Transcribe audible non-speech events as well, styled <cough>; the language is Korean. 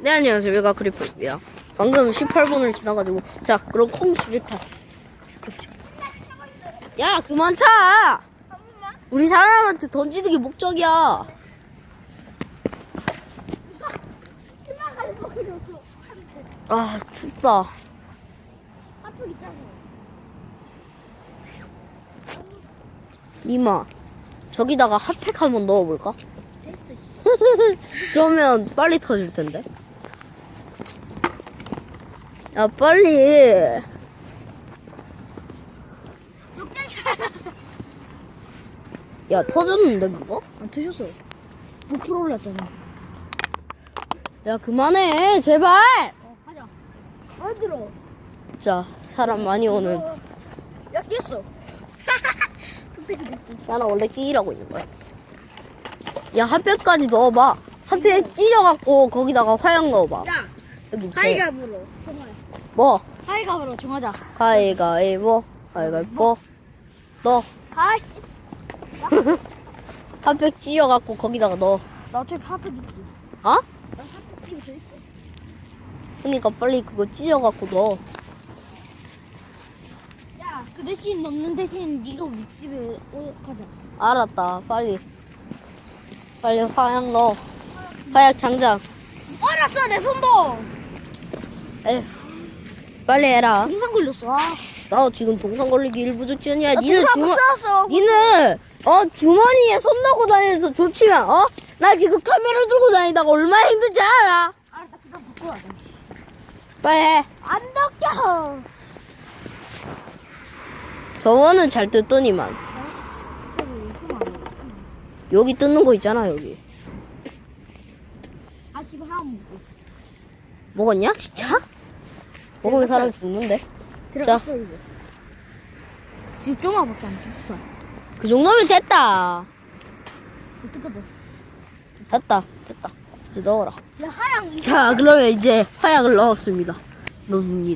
네 안녕하세요. 외가 크리퍼입니다. 방금 18분을 지나가지고. 자 그럼 콩 수류탄 야 그만 차! 우리 사람한테 던지는 게 목적이야. 아 춥다. 니마 저기다가 핫팩 한번 넣어볼까? 됐어. <laughs> 씨. 그러면 빨리 터질 텐데 야 빨리 야 터졌는데 그거? 안 터졌어. 못 풀어 올랐잖아. 야 그만해 제발 어, 가자. 안 들어. 자 사람 많이 오는 야, 깼어. <laughs> 됐어. 나는 원래 끼라고 있는 거야 야 핫팩까지 넣어봐 핫팩 찢어갖고 거기다가 화약 넣어봐 야, 여기 제 가위가위로 정말. 뭐 가위가위로 정하자. 가위가위보 가위가위보 너 가시. 핫팩 찢어갖고 거기다가 넣어 나 어차피 핫팩 있지. 어? 나 지금 저 있어. 그니까 빨리 그거 찢어갖고 넣어 야, 그 대신 넣는 대신 네가 우리 집에 오 가자. 알았다 빨리 빨리 화약 넣어 화약 장작 알았어, 내 손도. 에휴 빨리 해라 동상 걸렸어. 아, 나 지금 동상 걸리기 일부 직전이야 나 니는 동상 주머 못 쐈어. 니는 어 주머니에 손 넣고 다니면서 좋지만 어 나 지금 카메라 들고 다니다가 얼마나 힘든지 알아 아, 나 그냥 바꿔 가자. 빨리 해안 덕겨. 저거는 잘 뜯더니만 여기 뜯는 거 있잖아 여기. 아, 집에 하나 먹어. 먹었냐? 진짜? 먹으면 사람 죽는데? 들어갔어, 이거. 지금 조금밖에 안 씹어. 그 정도면 됐다. 어떡하다. 됐다 됐다. 이제 넣어라. 야, 하양 이자 그러면 이제 화약을 넣었습니다. 넣습니다